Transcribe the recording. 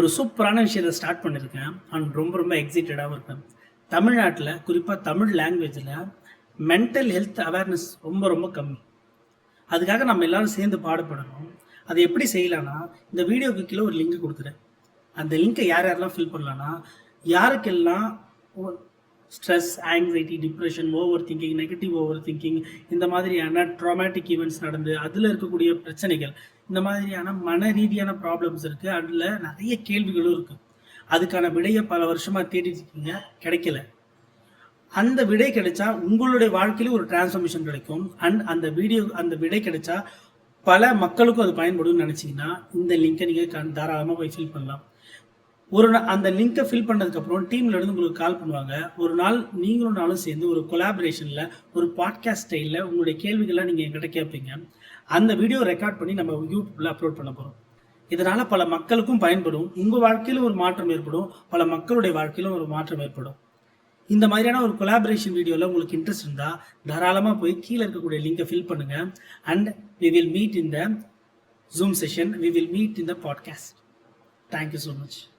ஒரு சூப்பரான விஷயத்தை ஸ்டார்ட் பண்ணியிருக்கேன் அண்ட் ரொம்ப ரொம்ப எக்ஸைட்டடாகவும் இருக்கேன் தமிழ்நாட்டில் குறிப்பாக தமிழ் லாங்குவேஜில் மென்டல் ஹெல்த் அவேர்னஸ் ரொம்ப ரொம்ப கம்மி. அதுக்காக நம்ம எல்லோரும் சேர்ந்து பாடுபடணும். அதை எப்படி செய்யலாம்னா இந்த வீடியோக்கு கீழே ஒரு லிங்க் கொடுக்குறேன். அந்த லிங்கை யார் யாரெல்லாம் ஃபில் பண்ணலான்னா யாருக்கெல்லாம் stress anxiety depression over thinking negative over thinking இந்த மாதிரியான ட்ராமேட்டிக் ஈவெண்ட்ஸ் நடந்து அதில் இருக்கக்கூடிய பிரச்சனைகள் இந்த மாதிரியான மன ரீதியான ப்ராப்ளம்ஸ் இருக்குது அதில் நிறைய கேள்விகளும் இருக்குது அதுக்கான விடையை பல வருஷமாக தேடிட்டு இருக்கீங்க கிடைக்கல. அந்த விடை கிடைச்சா உங்களுடைய வாழ்க்கையில ஒரு டிரான்ஸ்ஃபர்மேஷன் கிடைக்கும். அண்ட் அந்த வீடியோ அந்த விடை கிடைச்சா பல மக்களுக்கும் அது பயன்படும்னு நினச்சிங்கன்னா இந்த லிங்கை நீங்கள் தாராளமாக போய் ஃபில் பண்ணலாம். ஒரு அந்த லிங்கை ஃபில் பண்ணதுக்கப்புறம் டீம்ல இருந்து உங்களுக்கு கால் பண்ணுவாங்க. ஒரு நாள் நீங்களும் நானும் சேர்ந்து ஒரு கொலாபரேஷனில் ஒரு பாட்காஸ்ட் ஸ்டைலில் உங்களுடைய கேள்விகள்லாம் நீங்கள் எங்கிட்ட கேட்பீங்க. அந்த வீடியோ ரெக்கார்ட் பண்ணி நம்ம யூடியூப்ல அப்லோட் பண்ண போகிறோம் இதனால பல மக்களுக்கும் பயன்படும். உங்கள் வாழ்க்கையிலும் ஒரு மாற்றம் ஏற்படும். பல மக்களுடைய வாழ்க்கையிலும் ஒரு மாற்றம் ஏற்படும். இந்த மாதிரியான ஒரு கொலாபரேஷன் வீடியோவில் உங்களுக்கு இன்ட்ரெஸ்ட் இருந்தால் தாராளமாக போய் கீழே இருக்கக்கூடிய லிங்கை ஃபில் பண்ணுங்க. And we will meet in the Zoom session we will meet in the podcast thank you so much